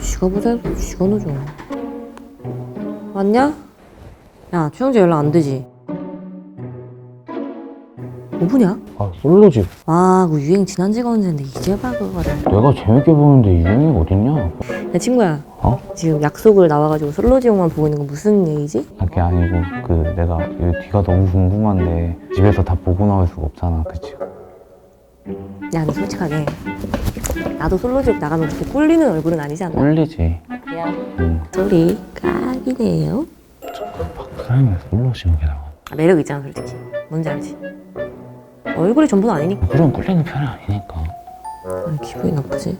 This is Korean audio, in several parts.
지가 보자 해도 지가 넣어줘. 왔냐? 야, 최영재 연락 안 되지? 5분이야? 아 솔로집 와, 그 유행 지난 지가 언젠데 이제 봐 그거를. 내가 재밌게 보는데 유행이 어딨냐? 야, 친구야. 어? 지금 약속을 나와가지고 솔로 지용만 보고 있는 건 무슨 얘기지? 아, 그게 아니고 그 내가 이 뒤가 너무 궁금한데 집에서 다 보고 나올 수가 없잖아 그치? 야, 너 솔직하게. 나도 솔로 지옥 나가면 그렇게 꿀리는 얼굴은 아니지 않나? 꿀리지 그냥 응 소리 깍이네요. 그러면 솔로집에 나와 아, 매력 있잖아, 솔직히. 뭔지 알지? 얼굴이 전부는 아니니까. 그런 꿀리는 편이 아니니까 아, 기분이 나쁘지.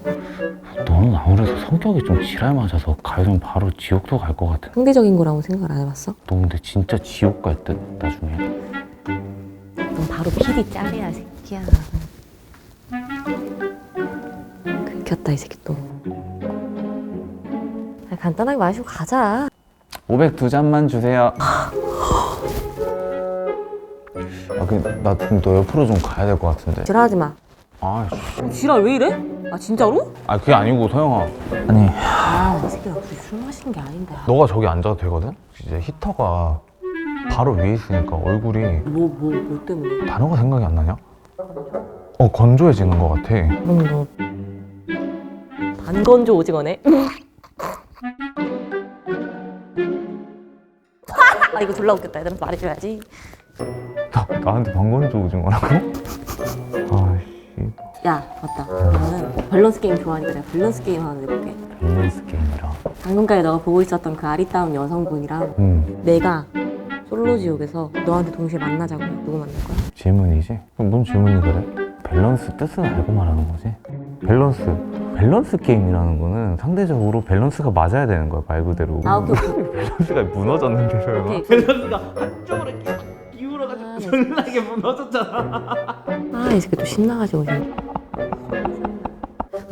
너는 아무래도 성격이 좀 지랄 맞아서 가면 바로 지옥도 갈 것 같아 상대적인 거라고 생각을 안 해봤어? 너 근데 진짜 지옥 갈 듯 나중에 넌 바로 PD 짤이야, 새끼야. 긁혔다, 이 새끼 또. 아, 간단하게 마시고 가자. 500두 잔만 주세요 아그나 그럼 너 옆으로 좀 가야 될 것 같은데 지랄하지 마. 아, 어, 지랄 왜 이래? 아, 진짜로? 아 그게 아니고 서영아 아니 아, 이 새끼가 굳이 술 마시는 게 아닌데. 너가 저기 앉아도 되거든? 이제 히터가 바로 위에 있으니까 얼굴이 뭐, 뭐, 뭐 때문에? 단어가 생각이 안 나냐? 어 건조해지는 것 같아 너. 반건조 오징어네? 아, 이거 졸라 웃겼다. 얘들아, 말해줘야지. 나, 나한테 방건조 오징어라고? 아씨 야, 맞다. 너는 밸런스 게임 좋아하니까 내가 밸런스 게임 하나 내볼게. 밸런스 게임이라 방금까지 너가 보고 있었던 그 아리따운 여성분이랑 응 내가 솔로 지옥에서 너한테 동시에 만나자고 누구 만날 거야? 질문이지? 그럼 뭔 질문이 그래? 밸런스 뜻은 알고 말하는 거지 밸런스 밸런스 게임이라는 거는 상대적으로 밸런스가 맞아야 되는 거야 말 그대로 아, 오케이, 오케이. 밸런스가 무너졌는데 오케이. 밸런스가 한쪽으로 기울어가지고 아, 네. 무너졌잖아. 아, 이 새끼 또 신나가지고 지금.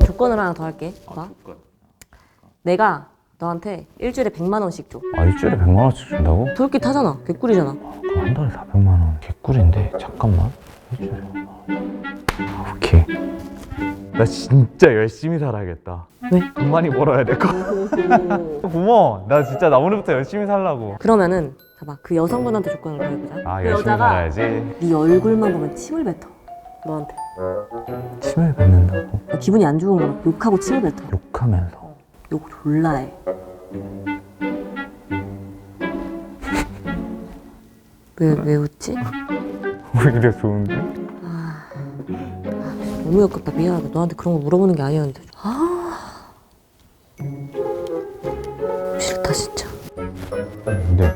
조건을 하나 더 할게. 봐. 내가 너한테 일주일에 100만 원씩 줘. 아 일주일에 100만 원씩 준다고? 솔깃 하잖아. 개꿀이잖아. 그럼 한 달에 400만 원 개꿀인데 잠깐만 일주일에 아, 오케이 나 진짜 열심히 살아야겠다 왜? 돈 많이 벌어야 될 거. 고마워. 나 진짜 나 오늘부터 열심히 살라고. 그러면은 봐봐 그 여성분한테 조건을 더 해보자. 아그 열심히 여자가 살아야지. 네 얼굴만 보면 침을 뱉어. 너한테. 침을 뱉는다고. 기분이 안 좋은 거야. 욕하고 침을 뱉어. 욕하면서. 욕 졸라 해. 왜, 왜 웃지? 왜 이래 좋은데? 너무 역겹다. 미안하다. 너한테 그런 거 물어보는 게 아니었는데. 아. 싫다, 진짜. 근데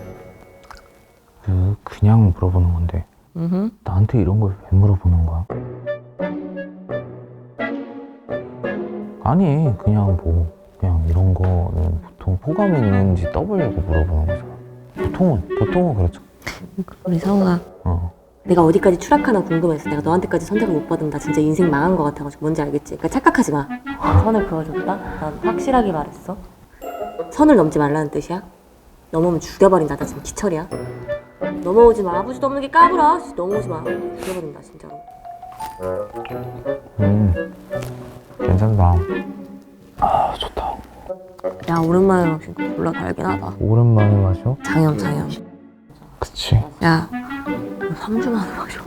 그 그냥 물어보는 건데 음. 나한테 이런 걸 왜 물어보는 거야? 아니 그냥 뭐 그냥 이런 거는 보통 호감이 있는지 떠보려고 물어보는 거잖아. 보통은 보통은 그렇죠. 우리 성우가 어. 내가 어디까지 추락하나 궁금해서 내가 너한테까지 선택을 못 받으면 나 진짜 인생 망한 것 같아가지고 뭔지 알겠지? 그러니까 착각하지 마. 선을 그어줬다? 난 확실하게 말했어. 선을 넘지 말라는 뜻이야? 넘으면 죽여버린다. 나 지금 기철이야. 넘어오지 마. 아버지도 없는 게 까불어. 씨, 넘어오지 마. 죽여버린다 진짜로. 음. 괜찮다. 아 좋다. 야 오랜만에 마시니까 졸라 달긴 하다. 오랜만에 마셔? 장염 장염. 그치. 야 3주 만에 마셔.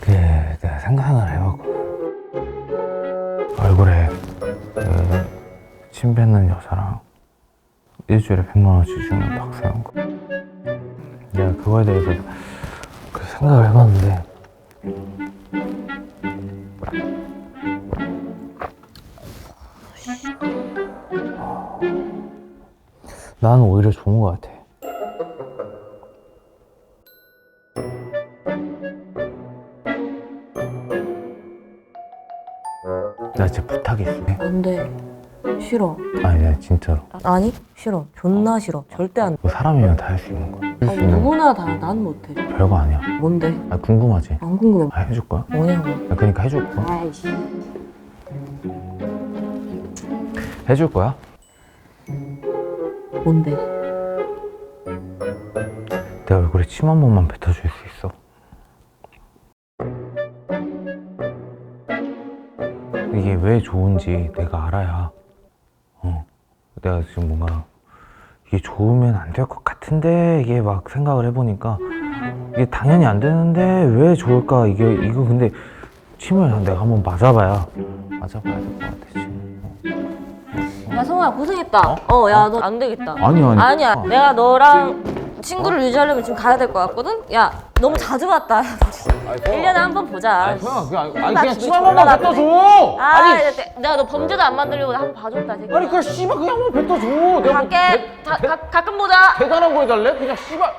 그 내가 생각을 해봤거든. 얼굴에 그, 침 뱉는 여자랑 일주일에 100만 원씩 주는 박사형. 내가 그거에 대해서 그 생각을 해봤는데 나는 오히려 좋은 것 같아. 나 진짜 부탁이 있어. 안돼. 싫어. 아니, 내가 진짜로. 아니 싫어. 존나 싫어. 절대 안 돼. 뭐 사람이면 다 할 수 있는 거야. 할 아니, 수 있는 누구나 다 난 못해. 별거 아니야. 뭔데? 아, 궁금하지? 안 궁금해. 아, 해줄 거야? 뭐냐고. 아, 그러니까 해줄 거야? 아이씨. 해줄 거야? 뭔데? 내 얼굴에 침 한 번만 뱉어줄 수 있어? 이게 왜 좋은지 내가 알아야 어 내가 지금 뭔가 이게 좋으면 안 될 것 같은데 이게 막 생각을 해보니까 이게 당연히 안 되는데 왜 좋을까 이게 이거 근데 침을 내가 한번 맞아봐야 맞아봐야 될 것 같아 지금 야 성호야 고생했다. 어 야 너 안 되겠다. 아니 아니 아니야 어. 내가 너랑 친구를 유지하려면 지금 가야 될 것 같거든? 야 너무 자주 왔다. 1년에 한 번 보자. 아니 그냥 아니 한번 나쁘네. 뱉어 줘 아, 아니 내- 내가 너 범죄도 안 만들려고 한번 봐줬다 지금. 아니 그냥 씨발 그냥 한번 뱉어 줘 내가 뭐 갈게. 대- 자, 가, 가끔 보자. 대단한 거 해달래 그냥 씨발